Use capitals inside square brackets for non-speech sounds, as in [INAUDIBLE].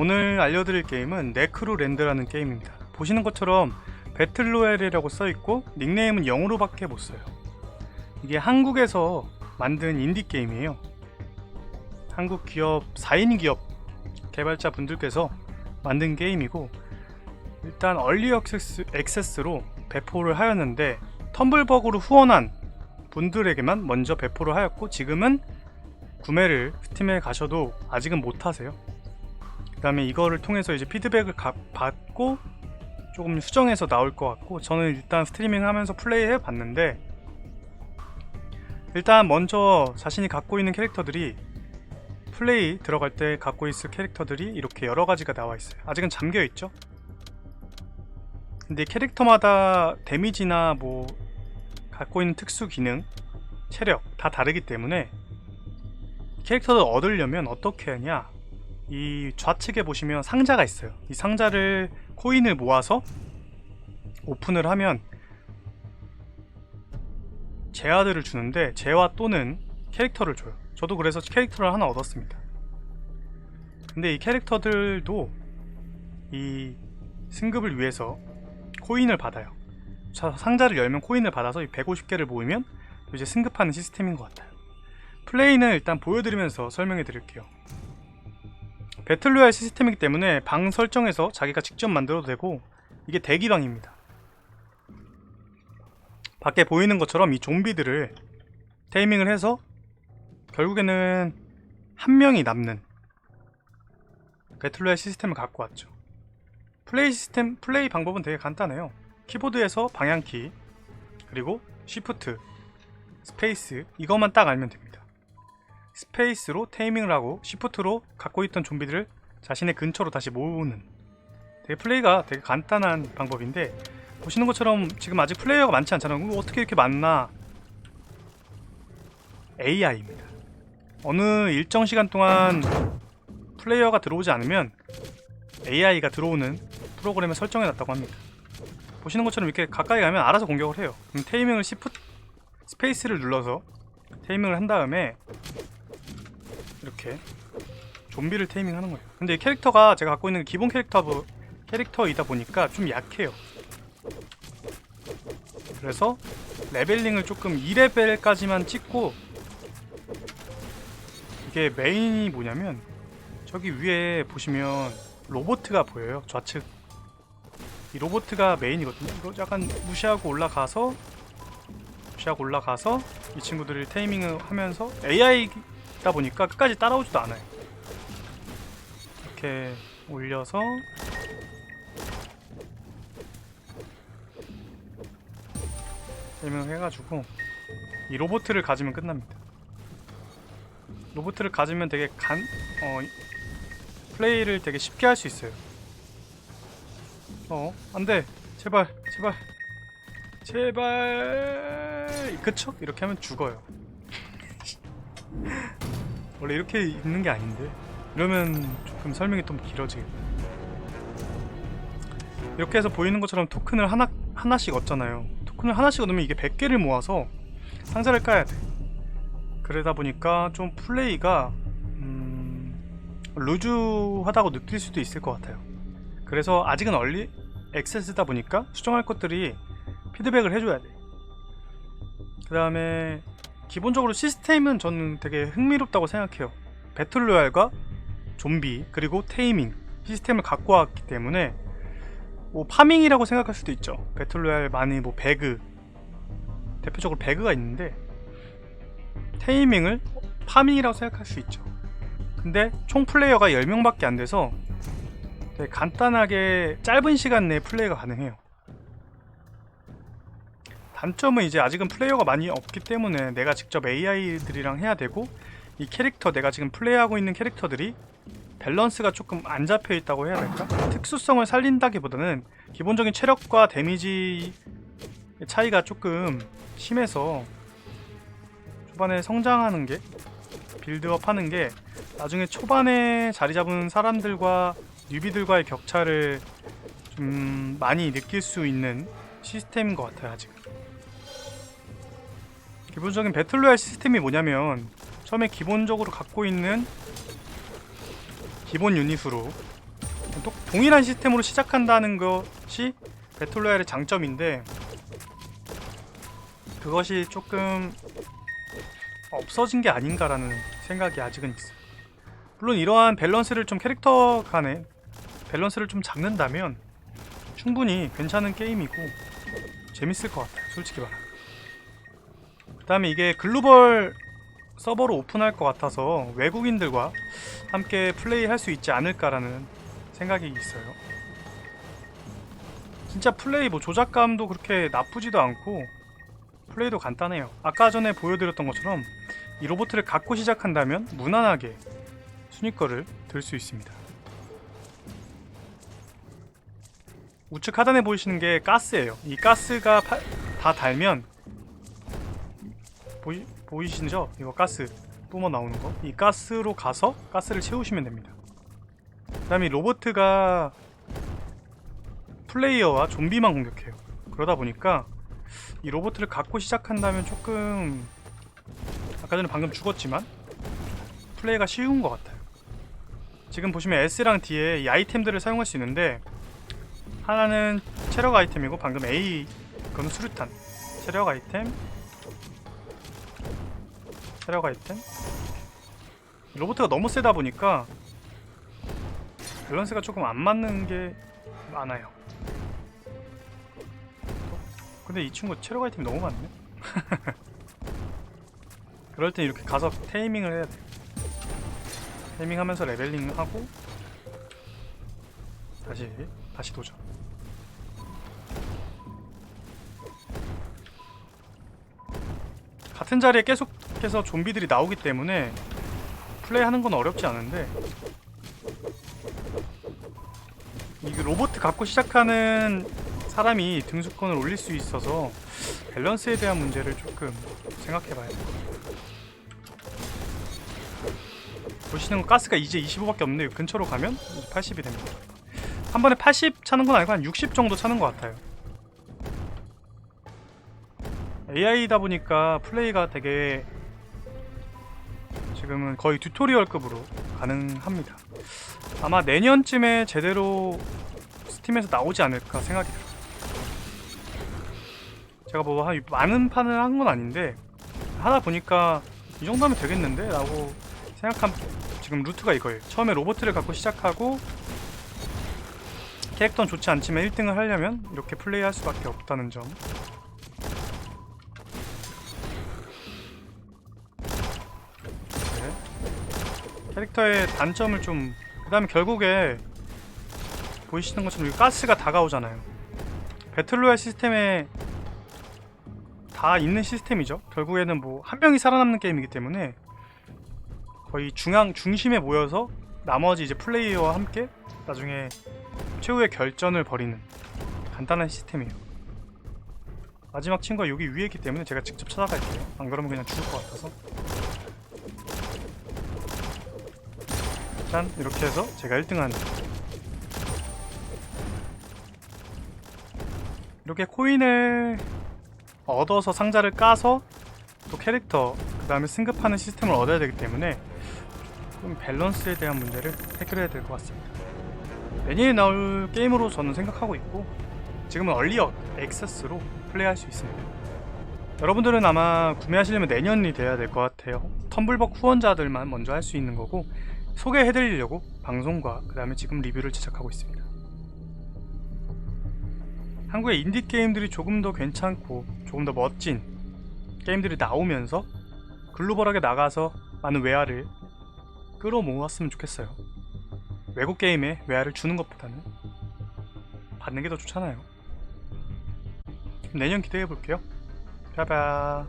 오늘 알려드릴 게임은 네크로랜드라는 게임입니다. 보시는 것처럼 배틀로얄이라고 써있고 닉네임은 영어로밖에 못 써요. 이게 한국에서 만든 인디 게임이에요. 한국 기업 4인 기업 개발자 분들께서 만든 게임이고 일단 얼리 액세스, 액세스로 배포를 하였는데 텀블벅으로 후원한 분들에게만 먼저 배포를 하였고 지금은 구매를 스팀에 가셔도 아직은 못 하세요. 그 다음에 이거를 통해서 이제 피드백을 가- 받고 조금 수정해서 나올 것 같고 저는 일단 스트리밍 하면서 플레이 해 봤는데 일단 먼저 자신이 갖고 있는 캐릭터들이 플레이 들어갈 때 갖고 있을 캐릭터들이 이렇게 여러 가지가 나와 있어요. 아직은 잠겨 있죠. 근데 캐릭터마다 데미지나 뭐 갖고 있는 특수 기능, 체력 다 다르기 때문에 캐릭터를 얻으려면 어떻게 하냐? 이 좌측에 보시면 상자가 있어요. 이 상자를 코인을 모아서 오픈을 하면 재화들을 주는데 재화 또는 캐릭터를 줘요. 저도 그래서 캐릭터를 하나 얻었습니다. 근데 이 캐릭터들도 이 승급을 위해서 코인을 받아요. 자, 상자를 열면 코인을 받아서 이 150개를 모으면 이제 승급하는 시스템인 것 같아요. 플레이는 일단 보여드리면서 설명해 드릴게요. 배틀로얄 시스템이기 때문에 방 설정에서 자기가 직접 만들어도 되고 이게 대기방입니다. 밖에 보이는 것처럼 이 좀비들을 테이밍을 해서 결국에는 한 명이 남는 배틀로얄 시스템을 갖고 왔죠. 플레이 시스템 플레이 방법은 되게 간단해요. 키보드에서 방향키 그리고 쉬프트 스페이스 이것만 딱 알면 됩니다. 스페이스로 테이밍을 하고 시프트로 갖고 있던 좀비들을 자신의 근처로 다시 모으는 되게 플레이가 되게 간단한 방법인데 보시는 것처럼 지금 아직 플레이어가 많지 않잖아요. 어떻게 이렇게 많나? AI입니다. 어느 일정 시간 동안 플레이어가 들어오지 않으면 AI가 들어오는 프로그램에 설정해 놨다고 합니다. 보시는 것처럼 이렇게 가까이 가면 알아서 공격을 해요. 그럼 테이밍을 시프 스페이스를 눌러서 테이밍을 한 다음에 이렇게 좀비를 테이밍하는 거예요. 근데 이 캐릭터가 제가 갖고 있는 기본 캐릭터 캐릭터이다 보니까 좀 약해요. 그래서 레벨링을 조금 2레벨까지만 찍고 이게 메인이 뭐냐면 저기 위에 보시면 로보트가 보여요. 좌측 이 로보트가 메인이거든요. 이거 약간 무시하고 올라가서 무시하고 올라가서 이 친구들을 테이밍을 하면서 AI 다 보니까 끝까지 따라오지도 않아요. 이렇게 올려서 테이밍을 해가지고 이 로보트를 가지면 끝납니다. 로보트를 가지면 되게 간, 어, 플레이를 되게 쉽게 할 수 있어요. 어, 안 돼. 제발, 제발. 제발. 그쵸? 이렇게 하면 죽어요. [LAUGHS] 원래 이렇게 있는 게 아닌데. 이러면 조금 설명이 좀 길어지겠다. 이렇게 해서 보이는 것처럼 토큰을 하나, 하나씩 얻잖아요. 토큰을 하나씩 얻으면 이게 100개를 모아서 상자를 까야 돼. 그러다 보니까 좀 플레이가, 음, 루즈하다고 느낄 수도 있을 것 같아요. 그래서 아직은 얼리 액세스다 보니까 수정할 것들이 피드백을 해줘야 돼. 그 다음에 기본적으로 시스템은 저는 되게 흥미롭다고 생각해요. 배틀로얄과 좀비 그리고 테이밍 시스템을 갖고 왔기 때문에 뭐 파밍이라고 생각할 수도 있죠. 배틀로얄 많이 뭐 배그 대표적으로 배그가 있는데 테이밍을 파밍이라고 생각할 수 있죠. 근데 총 플레이어가 10명밖에 안 돼서 간단하게 짧은 시간 내에 플레이가 가능해요. 단점은 이제 아직은 플레이어가 많이 없기 때문에 내가 직접 AI들이랑 해야 되고 이 캐릭터 내가 지금 플레이하고 있는 캐릭터들이 밸런스가 조금 안 잡혀 있다고 해야 될까? 특수성을 살린다기보다는 기본적인 체력과 데미지 차이가 조금 심해서 초반에 성장하는 게 빌드업 하는 게 나중에 초반에 자리 잡은 사람들과 뉴비들과의 격차를 좀 많이 느낄 수 있는 시스템인 것 같아요 아직 기본적인 배틀로얄 시스템이 뭐냐면 처음에 기본적으로 갖고 있는 기본 유닛으로 또 동일한 시스템으로 시작한다는 것이 배틀로얄의 장점인데 그것이 조금 없어진 게 아닌가라는 생각이 아직은 있어요. 물론 이러한 밸런스를 좀 캐릭터 간에 밸런스를 좀 잡는다면 충분히 괜찮은 게임이고 재밌을 것 같아요. 솔직히 말하면. 그 다음에 이게 글로벌 서버로 오픈할 것 같아서 외국인들과 함께 플레이할 수 있지 않을까라는 생각이 있어요. 진짜 플레이 뭐 조작감도 그렇게 나쁘지도 않고 플레이도 간단해요. 아까 전에 보여드렸던 것처럼 이 로봇을 갖고 시작한다면 무난하게 순위거를 들 수 있습니다. 우측 하단에 보이시는 게 가스예요. 이 가스가 파- 다 달면 보이, 보이시죠? 이거 가스 뿜어 나오는 거. 이 가스로 가서 가스를 채우시면 됩니다. 그 다음에 로보트가 플레이어와 좀비만 공격해요. 그러다 보니까 이 로보트를 갖고 시작한다면 조금 아까 전에 방금 죽었지만 플레이가 쉬운 것 같아요. 지금 보시면 S랑 D에 이 아이템들을 사용할 수 있는데 하나는 체력 아이템이고 방금 A 그거는 수류탄 체력 아이템 체력 아이템 로보트가 너무 세다 보니까 밸런스가 조금 안 맞는 게 많아요. 근데 이 친구 체력 아이템이 너무 많네? [LAUGHS] 그럴 땐 이렇게 가서 테이밍을 해야 돼. 테이밍 하면서 레벨링 하고 다시 다시 도전. 같은 자리에 계속 해서 좀비들이 나오기 때문에 플레이하는 건 어렵지 않은데 이 로봇 갖고 시작하는 사람이 등수권을 올릴 수 있어서 밸런스에 대한 문제를 조금 생각해 봐야 돼요. 보시는 거 가스가 이제 25밖에 없는데 근처로 가면 이제 80이 됩니다. 한 번에 80 차는 건 아니고 한 60 정도 차는 것 같아요. AI다 보니까 플레이가 되게 지금은 거의 튜토리얼급으로 가능합니다. 아마 내년쯤에 제대로 스팀에서 나오지 않을까 생각이 들어요. 제가 뭐 한 많은 판을 한 건 아닌데 하다 보니까 이 정도면 되겠는데? 라고 생각한 지금 루트가 이거예요. 처음에 로보트를 갖고 시작하고 캐릭터는 좋지 않지만 1등을 하려면 이렇게 플레이할 수밖에 없다는 점. 캐릭터의 단점을 좀 그다음에 결국에 보이시는 것처럼 이 가스가 다가오잖아요. 배틀로얄 시스템에 다 있는 시스템이죠. 결국에는 뭐 한 명이 살아남는 게임이기 때문에 거의 중앙 중심에 모여서 나머지 이제 플레이어와 함께 나중에 최후의 결전을 벌이는 간단한 시스템이에요. 마지막 친구가 여기 위에 있기 때문에 제가 직접 찾아갈게요. 안 그러면 그냥 죽을 것 같아서. 짠 이렇게 해서 제가 1등하는 이렇게 코인을 얻어서 상자를 까서 또 캐릭터 그 다음에 승급하는 시스템을 얻어야 되기 때문에 좀 밸런스에 대한 문제를 해결해야 될 것 같습니다. 내년에 나올 게임으로 저는 생각하고 있고 지금은 얼리어 액세스로 플레이할 수 있습니다. 여러분들은 아마 구매하시려면 내년이 돼야 될 것 같아요. 텀블벅 후원자들만 먼저 할 수 있는 거고 소개해드리려고 방송과 그 다음에 지금 리뷰를 제작하고 있습니다. 한국의 인디 게임들이 조금 더 괜찮고 조금 더 멋진 게임들이 나오면서 글로벌하게 나가서 많은 외화를 끌어모았으면 좋겠어요. 외국 게임에 외화를 주는 것보다는 받는 게 더 좋잖아요. 내년 기대해 볼게요. 펴봐.